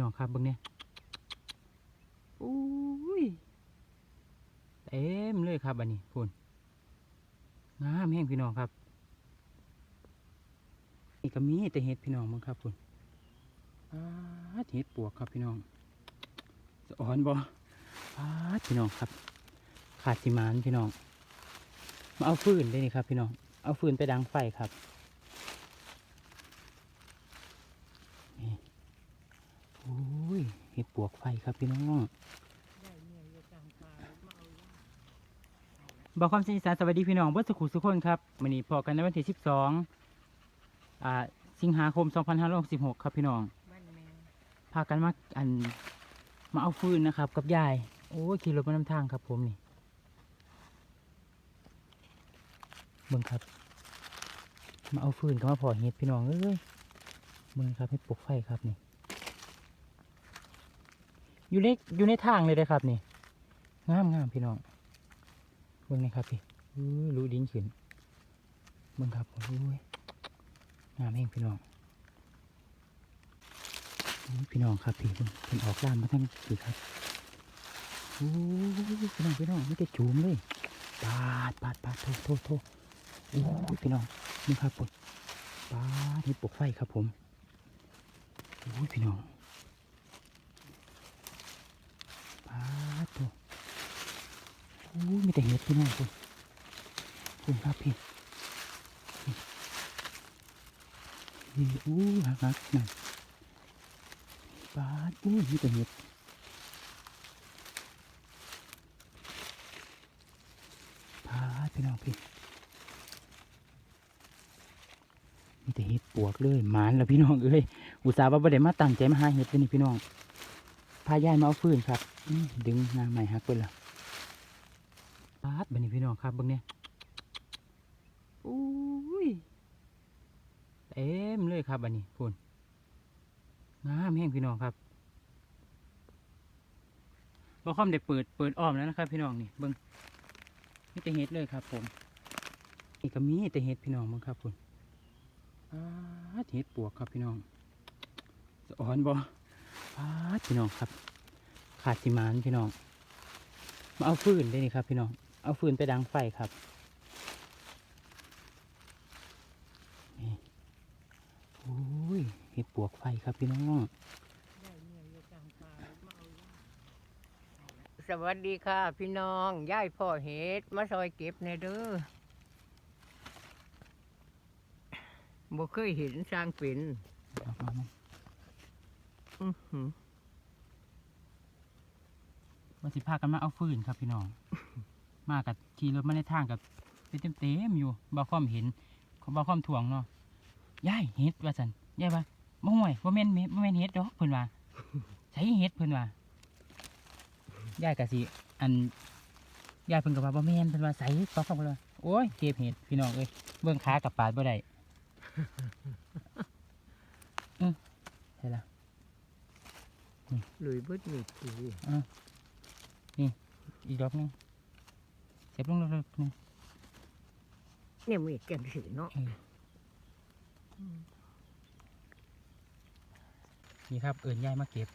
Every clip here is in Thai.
น้องครับเบิ่งเนี่ยอุ้ยเต็มเลยครับอันนี้พุ่นงามแห้งพี่น้องครับนี่ก็มีแต่เห็ดพี่น้องมึงครับพุ่นปาดเห็ดปวกครับพี่น้องสะอ่อนบ่ปาดพี่น้องครับ ขาดสิมานพี่น้อง มาเอาฟืนได้นี่ครับ พี่น้อง เอาฟืนไปดังไฟครับนี่โอ้ยเห็ดปวกไฟครับพี่น้องบอกความสินสารสวัสดีพี่น้องเบิร์สุขุสุขคนครับวันนี้พอกันในวันที่ 12อ่าสิงหาคม 2566 ครับพี่น้อง พากันมาอันมาเอาฟืนนะครับ กับยาย โอ้ขี่รถมานำทางครับผมนี่เบิ่งครับ มาเอาฟืนก็มาพอเห็ดพี่น้องเอ้ยเบิ่งครับให้ปลุกไฟครับนี่ อยู่ในอยู่ในทางเลยนะครับนี่งามงามพี่น้องเบิ่งนี่ครับพี่อุ้ยรู้ดินขึ้นเบิ่งครับโอ้ยงามเองพี่น้องพี่น้องครับพี่เบิ่งเพิ่นออกล่ามมาทั้งพี่ครับโอ้ยพี่น้องพี่น้องไม่ได้จูมเลยปาดปาดปาดโทษโทษโทษโอ้ยพี่น้องนี่ครับผมปาดนี่ปลุกไฟครับผมโอ้ยพี่น้องป้าดตัว โอ้มีแต่เห็ดพี่น้องคุณคุณครับพี่นี่โอ้หักหักนั่นปาดโอ้ยมีแต่เห็ดปาดพี่น้องพี่มีแต่เห็ดปวกเลยหมานแล้วพี่น้องเอ้ยอุตส่าห์ว่าบ่ได้มาตั้งใจมาหาเห็ดเลยนี่พี่น้องพายายมาเอาฟืนครับดึงงาใหม่ฮักไปและ ปาดบันนี้พี่น้องครับเบิ่งเนี่ยอุ้ยเต็มเลยครับบันนี้พุ่นงามแห้งพี่น้องครับบ่ค่อมได้เปิดเปิดอ้อมแล้วนะครับ พี่น้องนี่เบิ่งมีแต่เห็ดเลยครับ ผมนี่ก็มีแต่เห็ดพี่น้องเบิ่งครับพุ่นปาดเห็ดปวกครับพี่น้องสะอ่อนบ่ปาดพี่น้องครับ ขาดสิมานพี่น้อง มาเอาฟืนได้นี่ครับ พี่น้อง เอาฟืนไปดังไฟครับนี่โอ้ยเห็ดปวกไฟครับพี่น้อง สวัสดีค่ะ พี่น้องย่ายพ่อเห็ดมาซอยเก็บในเด้อบ่เคยเห็นสร้างเป็นเอามามาอื้อหือวันสิพากันมาเอาฟืนครับพี่น้อง มากับขี่รถมาในทางกับเป็นเต็มๆอยู่บ่ความเห็นเขาบ่ความถ่วงเนาะยายเห็ดว่าสันยายว่าบ่ห่วยบ่แม่นเม็ดบ่แม่นเห็ดดอกเพิ่นว่าใช้เห็ดเพิ่นว่ายายกะสิอันยายเพิ่นก็ว่าบ่แม่นเพิ่นว่าใส่ตอกเข้าไปเลยโอ้ยเก็บเห็ดพี่น้องเอ้ยเบิ่งขากับปาดบ่ได้อือใช่ละหลุยเบิดมีดกูอีกดอกหนึง เสียบลงดอกหนึงเนี่ยมีดจังสีเนาะนี่ครับเอิญยายมาเก็บ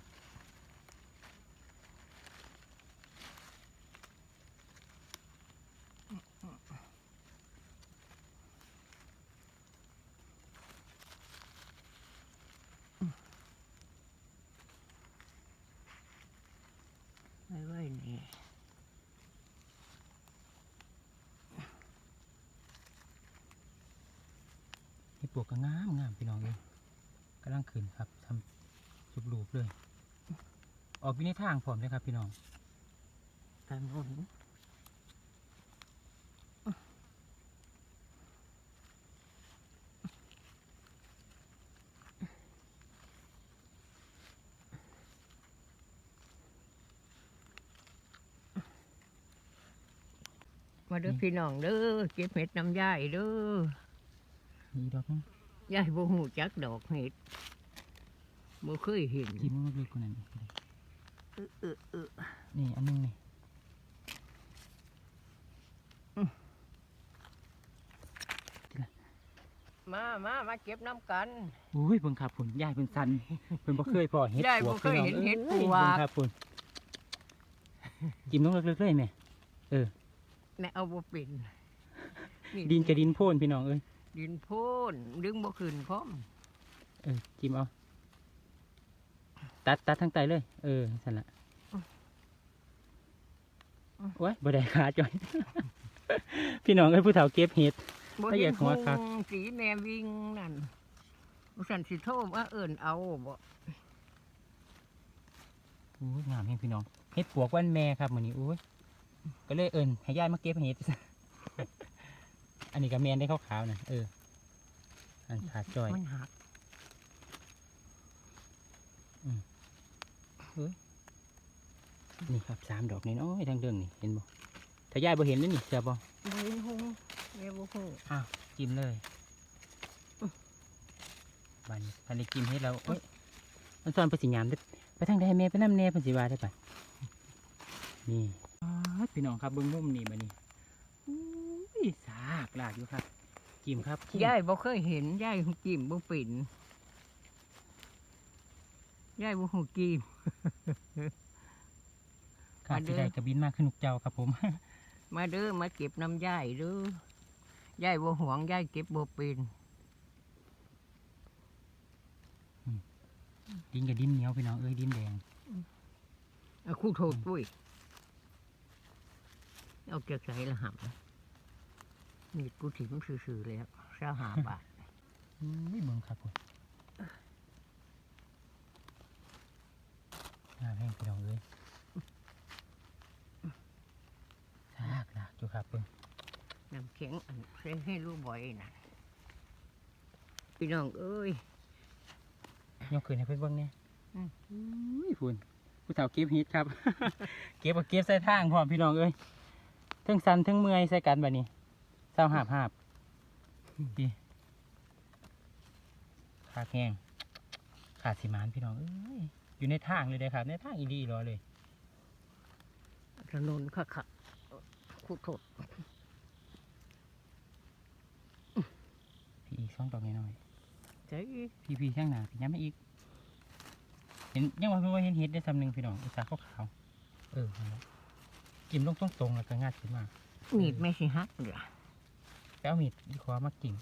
ไว้ไว้นี่ เห็ด ปวกก็งามงามพี่น้องเลยกำลังขึ้นครับทำสุบรูปเลย ออกอยู่ในทางพร้อมเลยครับ พี่น้องทางโน้นมาเด้อพี่น้องเด้อเก็บเห็ดน้ำย่ายเด้อมีอีกดอกหนึง ยายบ่หูจักดอกเห็ดบ่เคยเห็นที่มันลึกกว่านั้นอีกเออเออเออนี่อันหนึงนี่มามามาเก็บน้ำกัน อุ้ยเบิ่งครับพุ่นยายเพิ่นสันเพิ่นบ่เคยพอเห็ดยายปวบ่กเคยเห็นเห็ดปวกเบิ่งครับพุ่นจิ้มลงลึกๆเลยแม่แม่เอาบ่เป็นนี่ดินกับดินโพ่นพี่น้องเอ้ย ดินโพ่นดึงบ่ขึ้นพร้อมเออจิ้มเอาตัดตัดทั้งไตเลย เออสั่นละโอ้ยบ่ได้ขาจ่อย พี่น้องเอ้ยผู้เฒ่าเก็บเห็ด บ่ถ้าอเห็ยานกหัวคักพุงสีแม่วิ่งนั่นบ่สันสิโทรมาเอิ้นเอาบ่อู้ยงามแฮงพี่น้องเห็ดปวกวันแม่ครับมื้อนี้อุ้ยก็เลยเอิ้นให้ยายมาเก็บเห็ด อันนี้ก็แม่นได้ขาวๆนะเออ อันขาจ่อยมันหักนี่ครับสามดอกน้อยๆทางเดิงนี่เห็นบ่ถ้ายายบ่เห็นเลยนี่เสียบ่บ่เห็นหงแม่บ่ฮู้อ้าวจิ้มเลยบัดนทันได้จิ้มให้เราเอ้ยมันซ่อนไปสิยามเด้อไปทางใดแม่ไปน้ำแน่เพิ่นสิว่าได้ปะนี่อ้าวพี่น้องครับเบิ่งมุมนี่บัดนี้อุ้ย สากลากอยู่ครับจิ้มครับจิ้มยายบ่เคยเห็นยายจิ้มบ่เป็นยายบ่ฮู้จิ้มขาดมาเด้สิอได้กระบินมากขึ้นนกเจ้าครับผม มาเด้อมาเก็บน้ำยายเด้อยายบ่หวงยายเก็บบ่เป็นดินกับดินเหนียวพี่น้องเอ้ยดินแดงเอาคู่โทษปุ้ยเอาจากใส่ละหำนี่กูถิ่มซื่อๆแล้วเช้าหาบาทอุ้ยเบิ่งครับผมน่าแห้งพี่น้องเอ้ยสากลากอยู่ครับเบิ่งน้ำแข็งอันใส่ให้รู้บ่อยนะพี่น้องเอ้ยยกขึ้นให้เพื่อนเบิ่งเนี่ยอืมอุ้ยคุณผู้สาวเก็บฮิตครับ เก็บเอาเก็บใส่ทางพร้อมพี่น้องเอ้ยเทั้งสันเทั้งเมื่อยใส่กันแบบนี้ เศร้าหาบหาบดีขาแห้งขาดสีมานพี่น้องเอ้ยอยู่ในทางเลยเด้อครับ ในทางอีดีรอเลยถนนค่ะค่ะคู่โทษพี่อีกสองดอกน้อยใช่ๆพี่พี่ช่างหนาพี่ย้ำไม่อีก เห็นยังว่าเพิ่นว่าเห็นเห็ดได้สำหนึ่งพี่น้องอุตสาห์ขาวๆเออนั่นแหละจิ้มลงตรงๆแล้วก็งาดขึ้นมามีดไม่สิฮักเด้อแล้ว เอามีดที่คว้ามากิ่ง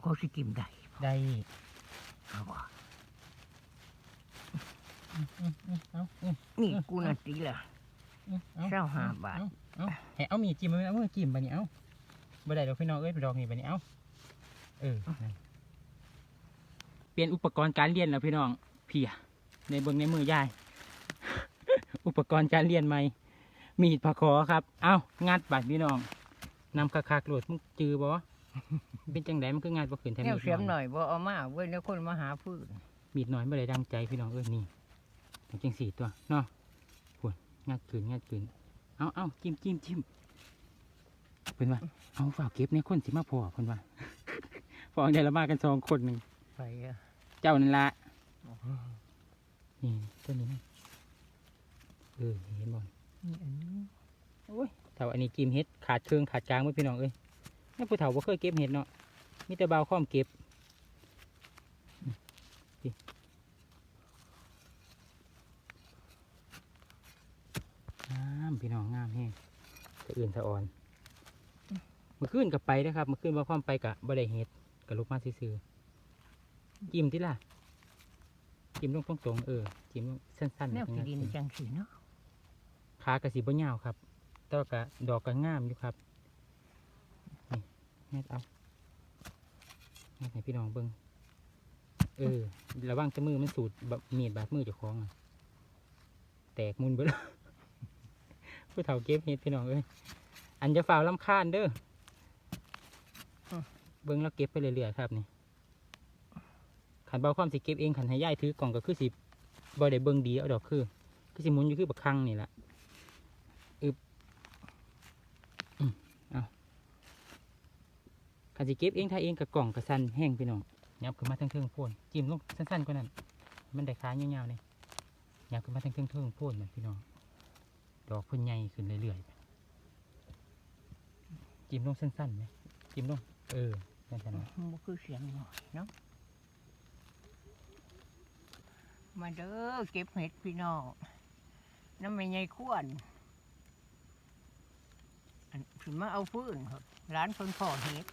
เขาสิกินได้ได้เอาว่ะอืมอืมอืมเอาอืมนี่กูนาตีละอืมเอาเศร้าห้าบาทเอเอาให้เอามีดจิ้มมาเอามือจิ้มไปนี่เอาบ่ได้ดอกพี่น้องเอ้ยไปดอกนี่ไปนี่เอาเออนั่นเปลี่ยนอุปกรณ์การเรียนแล้วพี่น้องเพียในเบิ่งในมือยาย อุปกรณ์การเรียนใหม่มีดผักขอครับ เอางัดบัดพี่น้อง นำคักๆโหลดมึงจือบ่เป็นจังไดมันคืองัดบ่ขึ้นแทนแนวมีดเสียมน้หอยน่อยบ่เอามาเว้ยแล้วคนมาหาพื้นมีดน้อยบ่ได้ดังใจพี่น้องเอ้ยนี่ต้องจังสี่ตัวเนาะปวดงัดขึ้นงัดขึ้นเอาเอาจิ้มจิ้มจิ้มเพิ่นว่าเอาฝากเก็บในคนสิมาพอเพิ่นว่าพอเดี๋ยวเรามากันสองคนหนึ่งไปอะเจ้านั่นละนี่ตัวนี้นะเออเห็นบ่นี่อันนี้โอ้ย เท่าอันนี้กิมเห็ดขาดเครื่องขาดกลางไว้พี่น้องเอ้ยแม่ผู้เฒ่าบ่เคยเก็บเห็ดเนาะมีแต่บ่าวข้อมเก็บนี่งามพี่น้องงามแฮงแต่อื่นสะอ่อนเมื่อคืนกับไปนะครับเมื่อคืนบ่าวข้อมไปกะบ่ได้เห็ดกะลุกมาซื่อๆจิ้มที่ล่ะจิ้มลงตรงๆเออจิ้มลงสั้นๆแนวจังที่นั้นดินจังสีเนาะขากระสีบ่ยาวครับ แต่ว่ากะดอกกะงามอยู่ครับนี่แม่เอาแม่ให้พี่น้องเบิ่งเออระวังจะมือมันสูดแบบมีดบาดมือเจ้าของอะแตกมุนเบิดผู้เฒ่าเก็บเห็ดพี่น้องเอ้ยอันจะฝ่าวลำคาญเด้ออเบิ่งแล้วเก็บไปเรื่อยๆครับนี่ขันเบาความสิเก็บเองขันให้ย่ายถือกล่องก็คือสิบ่ได้เบิ่งดีเอาดอกคือ คือสิหมุนอยู่คือบักคังนี่แหละ คันสิเก็บเองถ้าเองกับกล่องกับสันแห้งพี่น้องยับขึ้นมาทั้งเทิงพ่นจิ้มลงสั้นๆกว่านั้น มันได้ขายาวๆเลยยับขึ้นมาทั้งเทิงเทิงพ่นมันพี่น้องดอกเพ่นใหญ่ขึ้นเรื่อยๆจิ้มลงสั้นๆไหมจิ้มลงเออเป็นขนาดมันคือเสียงหน่อยเนาะมาเด้อเก็บเห็ดพี่น้องน้ำไม่ใหญ่ขวนอันถึงมาเอาฟืนครับร้านเพิ่นพ่อเห็ด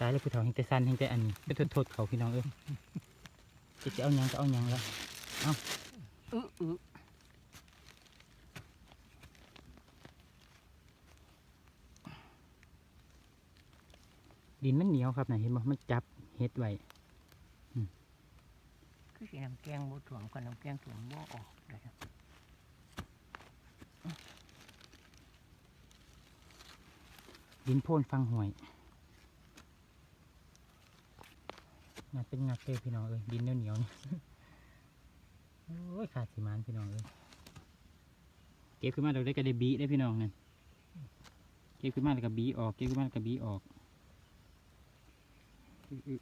ตายแล้วผู้เฒ่าเฮงแต่สั้นเฮงแต่อันนี้ไปโทษโทษเขาพี่น้องเอ้ยจะจะเอาหยังจะเอาหยังแล้วอื้ออื้อดินมันเหนียวครับน่ะเห็นบ่มันจับเฮ็ดไว้คือสีน้ำแกงบ่ถ่วงกับน้ำแกงถ่วงบ่ออกเลยครับดินโพ่นฟังห่วย งัดเป็นงัดเลยพี่น้องเอ้ยดินเหนียวๆนี่โอ้ยขาดสีมานพี่น้องเอ้ยเก็บขึ้นมาเราได้ก็ได้บีได้พี่น้องนั่นเก็บขึ้นมาแล้วก็บีออกเก็บขึ้นมาแล้วก็บีออกอื้ออื้อ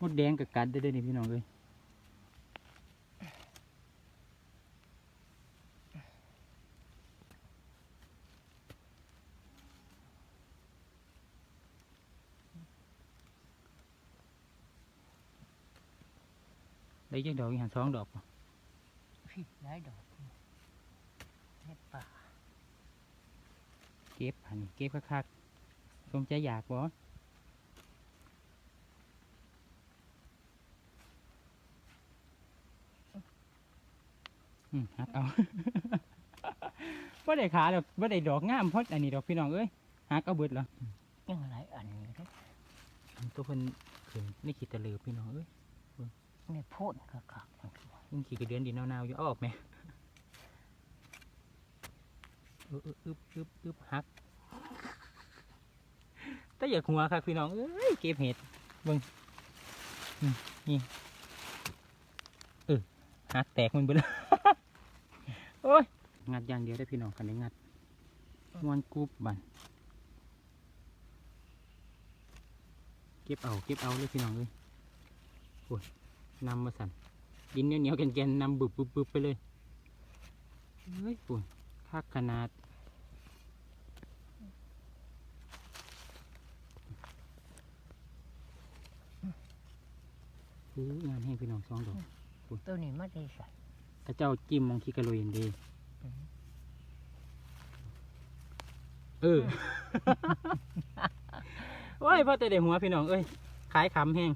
มดแดงกับกัดได้ด้วยนี่พี่น้องเอ้ย ได้ยังดอกอีกหันสองดอกบ่พี่หลายดอกเห็ดป่าเก็บหันเก็บคักๆสมใจอยากบ่อืมหักเอาบ่ได้ขาดอกบ่ได้ดอกงามเพราะอันนี้ดอกพี่น้องเอ้ยหักเอาเบิดแล้วยังหลายอันอยู่เด้อตัวเพิ่นขึ้นนี่ขีดตะลือพี่น้องเอ้ย ในโพ่นก็คักๆมันคือว่ายิ่งขีดกระเดือนดินนาวๆอยู่เอาออกไหมอึบอึบอึบอึบหักแต่อย่าหัวครับพี่น้องเอ้ยเก็บเห็ดบิ่งนี่เออหักแตกมันเบิดแล้วโอ้ยงัดอย่างเดียวได้พี่น้องคันนี้งัดมวนกรุบบันเก็บเอาเก็บเอาเลยพี่น้องเลยโอ้ย นำมาสั่นดินเหนียวๆแกนๆนำบึบบึบบึบไปเลยเฮ้ยปุ่นคักขนาดอู้งานให้พี่น้องสองดอกตัวนี้ไม่ได้ใส่กระเจ้าจิ้มมองขี้กระโรยอย่างดีอืมเออโอ้ยพ่อแต่เด็หัวพี่น้องเอ้ยขายขำแห้ง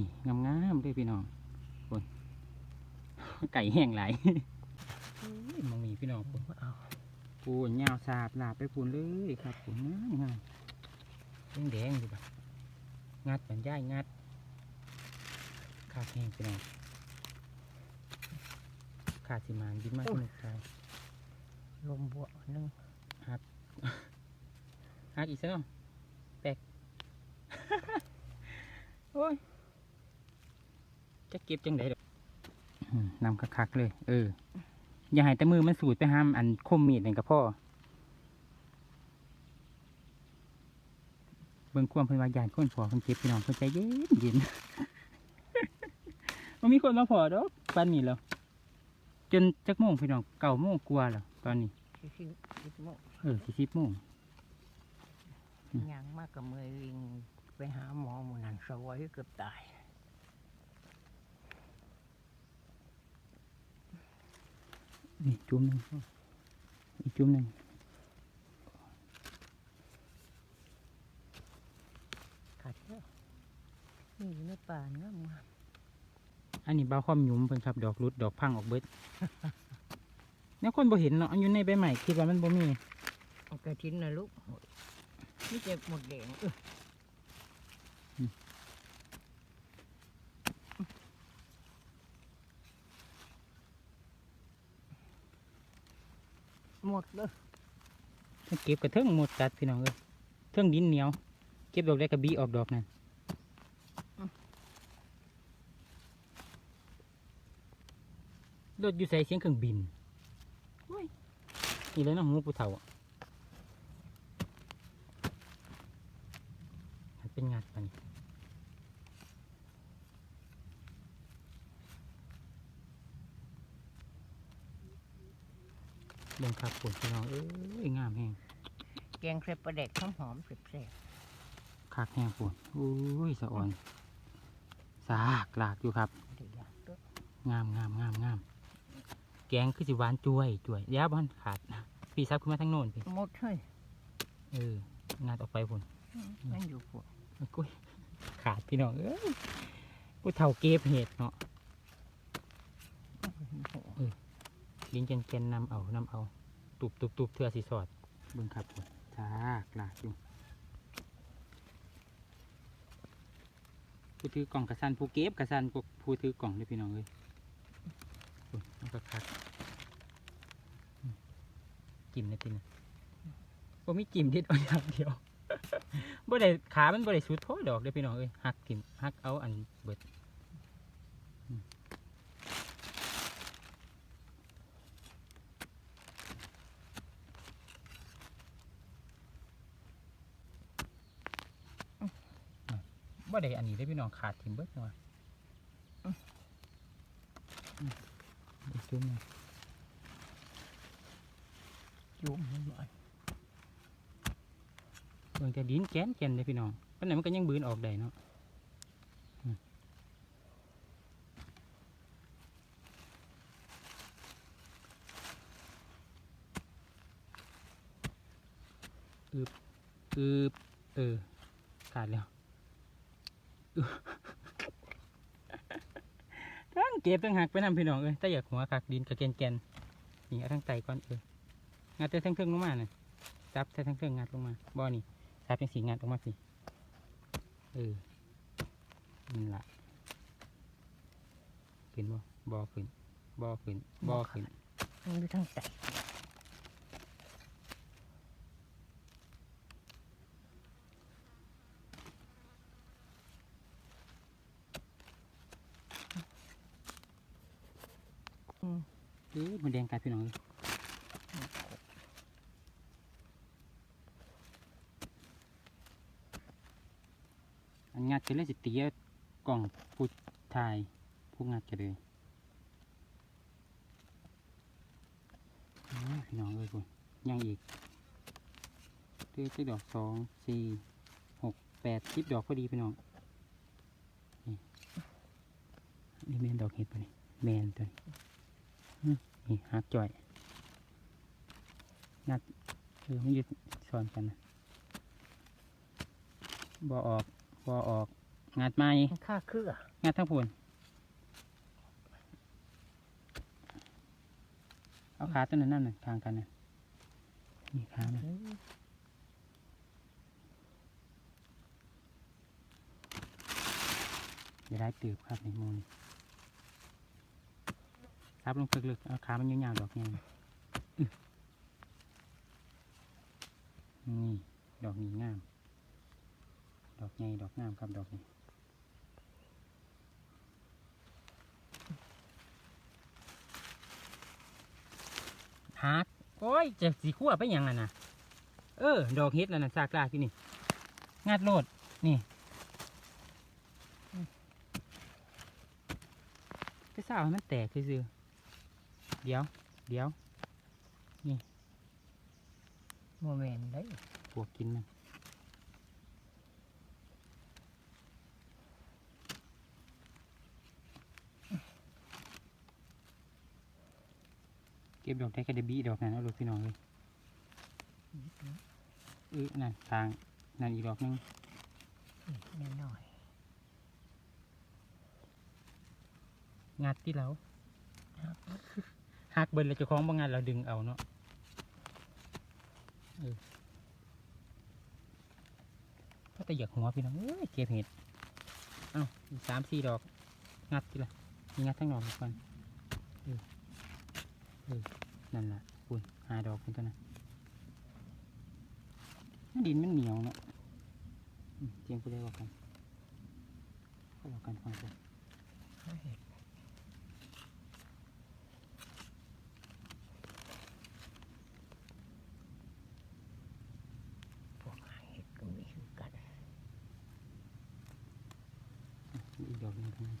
นี่งามๆเลยพี่น้องปุ่นไก่แห้งหลายอุ้ยมองมีพี่น้องปุ่นบ่เอาปูนยาวสาบลาบไปปูนเลยครับปูนงามงามแดงแดงๆดูแบบงัดเหมือนย่ายงัดขาดแห้งไปหน่อยขาดสิมานดิ้นมากสนุกใจลมบวกหนึงหักอีกสักหน่อยแตกโอ้ย จะเก็บจังไดดอกอืมนำคักๆเลย เออ อย่าให้แต่มือมันสูดไปห้ามอันคมมีดนั่นกับพ่อเบิ่งความเพิ่นว่าญาติคนพอเพิ่นเจ็บพี่น้องเพิ่นใจเย็นเย็นมันมีคนมาพอดอกปานนี้แล้ว จนจักโมงพี่น้องเก้าโมงกว่าแล้วตอนนี้สิสิสิโมงเออสิสิบโมงอืมยางมากกับมือวิ่งไปหาหมอหมูนันสวยเกือบตาย นี่จุ่มหนึงอีกจุ่มหนึงขาดเยอะนี่อยู่ในป่าเนื้อมาอันนี้บ่าวความหยุมเพิ่นครับ ดอกรุดดอกพังออกเบิดเนี่ยคนบ่เห็นเนาะอันอยู่ในใบใหม่คิดว่ามันบ่มี เอากระทิ้นนะลูกนี่เจ็บหมดแดงเอออ หมดเลยถ้าเก็บกระเทิงหมดกัดพี่น้องเอ้ยเทิงดินเหนียว เก็บดอกได้กระบีออกดอกนั่นรถอยู่ใส่เสียงเครื่องบินโอ้ยนี่เลยเนาะหูผู้เฒ่าอะมันเป็นงานปัน เบิ่งครับผลพี่น้องเอ้ยงามแห้งแกงใส่ปลาแดกหอมหอมๆแซ่บคักแห้งผลอุ้ยสะอ่อน สากหลากอยู่ครับๆเดี๋ยวอยากตัวงามงามงามงามแกงคือสิหวานจุยจุยยาบ้านขาดพี่ซับขึ้นมาทั้งโน่นพี่หมดเฮ้ยเอองานออกไปผลมันอยู่พวกกุ้ยขาดพี่น้องเอ้ยผู้เฒ่าเก็บเห็ดเนาะ ลิ้นเกนเกนนำเอานำเอา ตุบตุบตุบเทือสีสอดเบิ่งครับผมจ้ากลากอยู่ผู้ถือกล่องกระสันผู้เก็บกระสันผู้ผู้ถือกล่องเลยพี่น้องเลยมันก็คักอืมจิ้มเลยพี่นะผมมีจิ้มเด็ดเอาอย่างเดียวบ่ได้ขามันบ่ได้สุดโพดดอกเด้พี่น้องเอ้ยหักทิ่มหักเอาอันเบิด บ่ได้อันนี้ได้พี่น้องขาดทิมเบิดจังว่อืมอีกจุ่มหนึ่งจุ่มนิดหน่อยเบิ่งแต่ดินแกนแกนเลยพี่น้องปานนั้นมันก็ยังบืนออกได้เนาะอืมอึบอึบเออขาดแล้ว ทั้งเก็บทั้งหักไปนำพี่น้องเอ้ยแต่อยากหัวคักดินกับแกนแกนนี่เอาทั้งไตก่อนเอองัดแต่ทั้งเครื่องลงมาน่ะจับแต่ทั้งเครื่องงัดลงมาบ่อนี่ถ้าเป็นสีงานออกมาสิเออนั่ละขึ้นบ่บ่ขึ้นบ่ขึ้นบ่ขึ้นมันอยู่ทั้งใจ เอ๊ะ มันแดงกลายพี่น้องเลยอันงัดจะเลยสิตีกล่องผู้ทายผู้งัดจะเลยโอ้ยพี่น้องเลยคุณยังอีกเตื้อตื้อดอกสองสี่หกแปดสิบดอกพอดีพี่น้องนี่นี่แมนดอกเห็ดปะนี่แมนตัวนี้ นี่หักจ่อยงัดคือไม่ยึดซ้อนกันนะบอออกบอออกงัดไม้มันค่าเครืองัดทั้งพูนเอาขาตัวนั้นนั่นน่ะทางกันน่ะนี่ขานะอย่าได้ตืบครับในมูนี่ ซับลงลึกๆเอาขามันยาวๆดอกนี้อื้อนี่ดอกนี้งาม ดอกใหญ่ดอกงามครับดอกนี้ฮักโอ้ยเจ็บสีขั้วไปหยังอะนะเออ ดอกเฮ็ดแล้วนะซากลากที่นี่งัดโลด นี่ก็สาวให้มันแตกซื่อๆ เดี๋ยว เดี๋ยวโมเมนต์ได้ปวกกินมันเก็บดอกได้กระเดบีดอกนั้นเอาลูกพี่น้องเลยเออนั่นทาง นั่นอีกดอกหนึงนิดหน่อย งัดที่เรา หักเบินแล้วเจะคล้าของบางงานเราดึงเอาเนาะก็แต่อยากหัวพี่น้องเอ้ยเก็บเห็ดเอ้าสามสี่ดอก งัดที่ละมีงัดทั้งหนอกก่อนเออเออนั่นแหละคุณหาดอกเป็นตัวนั้นดินมันเหนียวเนาะเจียงกูได้บอกกันบอกกันฟังกัน ให้เห็ดพวกหาเห็ดก็มีคือกัน อีกดอกหนึงข้างใน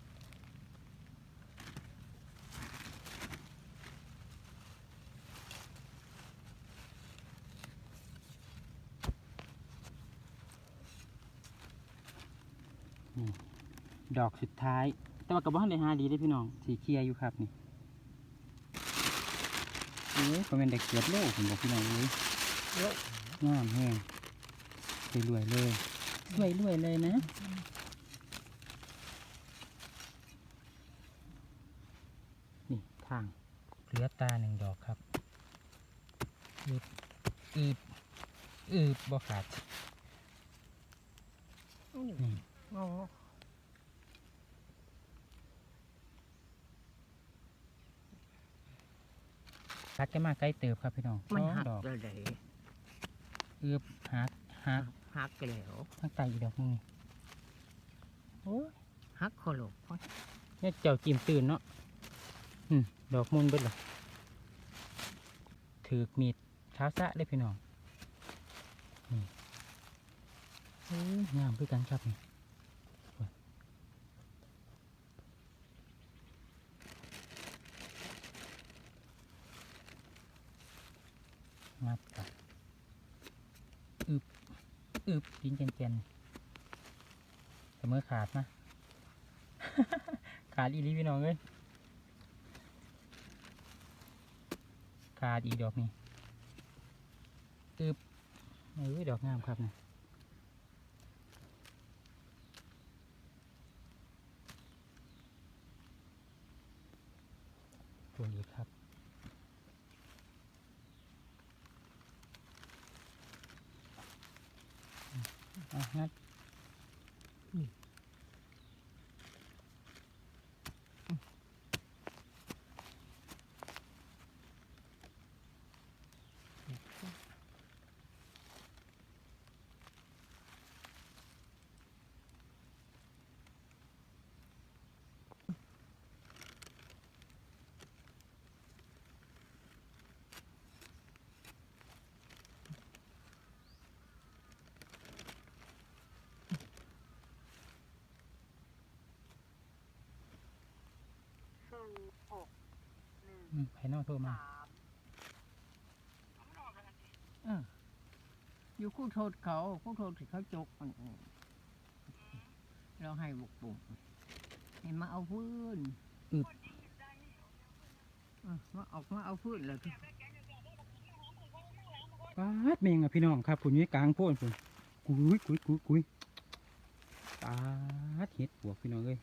ดอกสุดท้าย แต่ว่ากับบ้านในหาดีได้อพี่น้องสีเคลียร์อยู่ครับนี่โอ้ยก็เป็นเด็กเกียดเร็วผมบอกพี่น้องเลยเยอะงามแห้งรวยๆเลยรวยรวยๆเลยนะนี่ทางเหลือตาหนึ่งดอกครับอืบอืบอืบบ่ขาดนี่ นี่ งง คัดกันมาใกล้เติบครับพี่น้องมันสองหักดอกเลยอืบหักหักหักแล้วข้างใต้อีกดอกหนึงนี่โอ้ยหักโคโลกเนี่ยเจ้าจิมตื่นเนาะอืมดอกมุนเบิดเหรอถือกมีดเท้าซะเลยพี่น้องนี่โอ้ยงามคือกันครับนี่โอ้ย งับกับอึบอึบดินเจนๆเสมอขาดนะ ขาดอีหลีพี่น้องเลยขาดอีดอกนี่อึบเอ้ยดอกงามครับนะตัวนี้ครับ อะ งัดอืมไผ่นอกโทรมาอยู่คู่โทษเขาคู่โทษที่เขาจกมันเราให้บุกบุกให้มาเอาพื้นอึบเออมาออกมาเอาพื้นเลยปาดเมงอะพี่น้องครับผุนอยู่กลางโพนผุนกุยกุยกุยกุยปาดเห็ดปวกพี่น้องเอ้ย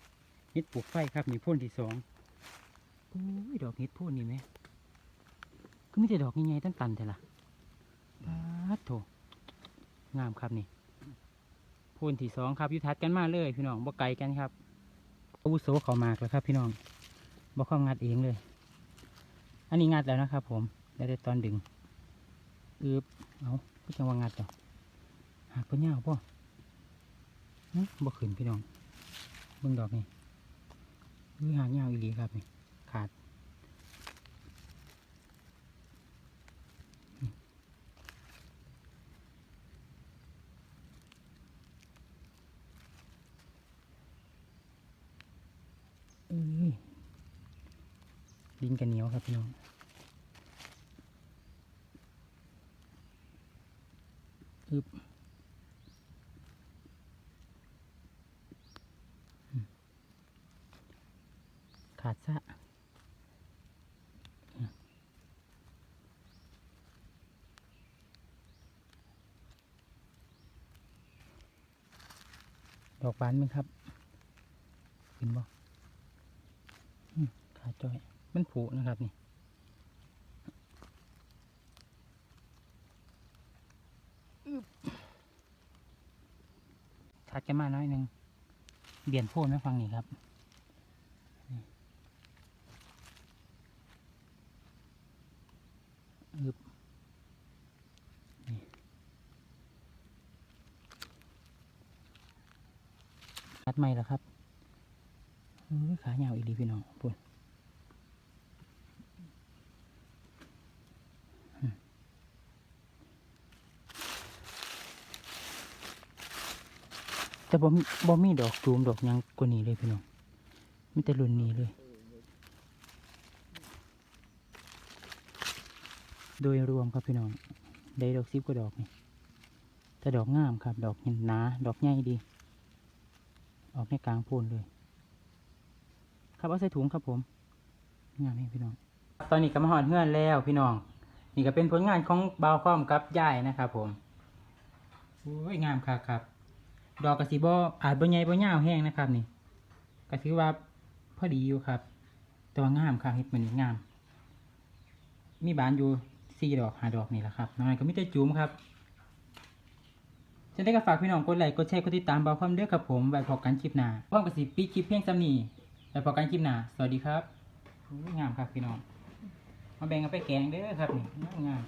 เห็ดปวกไฟครับนี่โพ่นที่สอง โอ้ยดอกเห็ดโพ่นนี่ไหมก็ไม่แต่ดอกใหญ่ๆตันตันๆแต่ละปาดโถงามครับนี่โพ่นที่สองครับอยุทัดกันมาเลยพี่น้องบ่ไกลกันครับอาวุโสเขามากแล้วครับ พี่น้องบ่เข้างัดเองเลย อันนี้งัดแล้วนะครับ ผมแล้วแต่ตอนดึงอืบเอาพี่จังหวะงัดต่อหากเพิ่นยาวป่ะบ่ขึ้นพี่น้องเบิ่งดอกนี่อุ้ยหางยาวอีหลีครับนี่ ขาด ดินกันเหนียวครับพี่น้อง อึบอืมขาดซะเนี่ย ดอกบานไหมครับเห็นบ่อืมขาจ้อย มันผุนะครับนี่ถัดกันมาน้อยหนึ่งเบียนโพ่นมาฟังนี่ครับ ตัดไม่แล้วครับเอ้ยขาเหยาวอีหลีพี่น้องปุ่นอืมแต่บ่มีบ่มีดอกจูมดอกยังกว่านี้เลยพี่น้องมีแต่รุ่นนี้เลย โดยรวมครับพี่น้องได้ดอกซิบกว่าดอกนี่แต่ดอกงามครับ ดอกเห็นหนาดอกใหญ่ดี ออกในกลางโพนเลย ครับเอาใส่ถุงครับผมงามนี่พี่น้อง ตอนนี้ก็มาหอดเฮือนแล้วพี่น้อง นี่ก็เป็นผลงานของบาวความกับยายนะครับผมโอ้ยงามครับครับ ดอกกระสีบออาจบ่ใหญ่บ่ยาวแห้งนะครับ นี่ก็ถือว่าพอดีอยู่ครับ แต่ว่างามครับเฮ็ดมันนี่งาม มีบานอยู่สี่ดอกห้าดอกนี่แหละครับน้อยก็มีแต่จุ่มครับ จะได้ก็ฝากพี่น้องกดไลค์กดแชร์กดติดตามบาวความเด้อครับผมไว้พอกันคลิปหน้าพร้อมกับสิปิดคลิปเพียงซ้ำนี้ไว้พอกันคลิปหน้าสวัสดีครับงามครับพี่น้องมาแบ่งกันไปแกงเด้อครับนี่งาม